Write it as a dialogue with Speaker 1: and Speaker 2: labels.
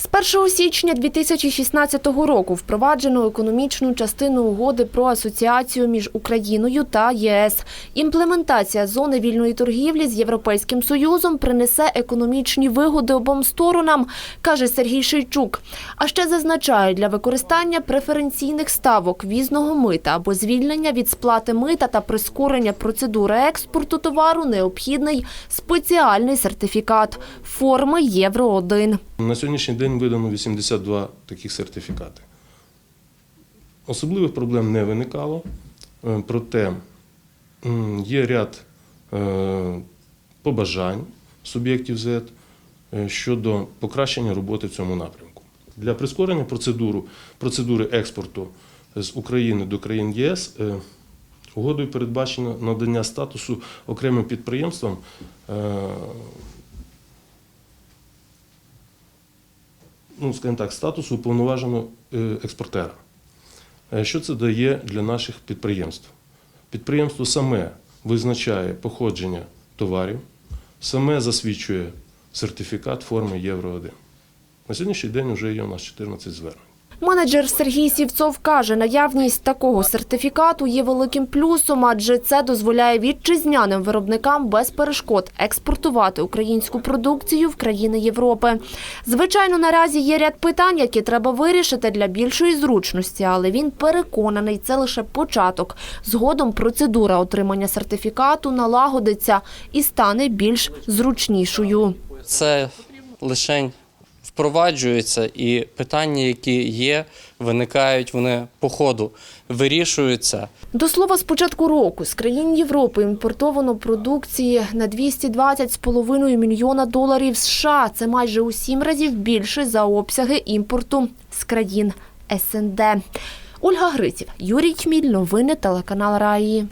Speaker 1: З 1 січня 2016 року впроваджено економічну частину угоди про асоціацію між Україною та ЄС. Імплементація зони вільної торгівлі з Європейським Союзом принесе економічні вигоди обом сторонам, каже Сергій Шейчук. А ще зазначає, для використання преференційних ставок візного мита або звільнення від сплати мита та прискорення процедури експорту товару необхідний спеціальний сертифікат форми Євро 1
Speaker 2: На сьогоднішній день видано 82 таких сертифікати. Особливих проблем не виникало, е, проте є ряд е, побажань суб'єктів ЗЕД е, щодо покращення роботи в цьому напрямку. Для прискорення процедуру, процедури експорту з України до країн ЄС угодою передбачено надання статусу окремим підприємствам ну, скажімо так, статусу уповноваженого е, експортера. Е, Що це дає для наших підприємств? Підприємство саме визначає походження товарів, саме засвідчує сертифікат форми Євро 1. На сьогоднішній день вже є у нас 14 звернень.
Speaker 1: Менеджер Сергій Сівцов каже, наявність такого сертифікату є великим плюсом, адже це дозволяє вітчизняним виробникам без перешкод експортувати українську продукцію в країни Європи. Звичайно, наразі є ряд питань, які треба вирішити для більшої зручності, але він переконаний, це лише початок. Згодом процедура отримання сертифікату налагодиться і стане більш зручнішою.
Speaker 3: Це лише впроваджується, і питання, які є, виникають вони по ходу, вирішуються.
Speaker 1: До слова, з початку року з країн Європи імпортовано продукції на 220,5 мільйона доларів США. Це майже у сім разів більше за обсяги імпорту з країн СНД. Ольга Гриців, Юрій Чміль, новини телеканал Раї.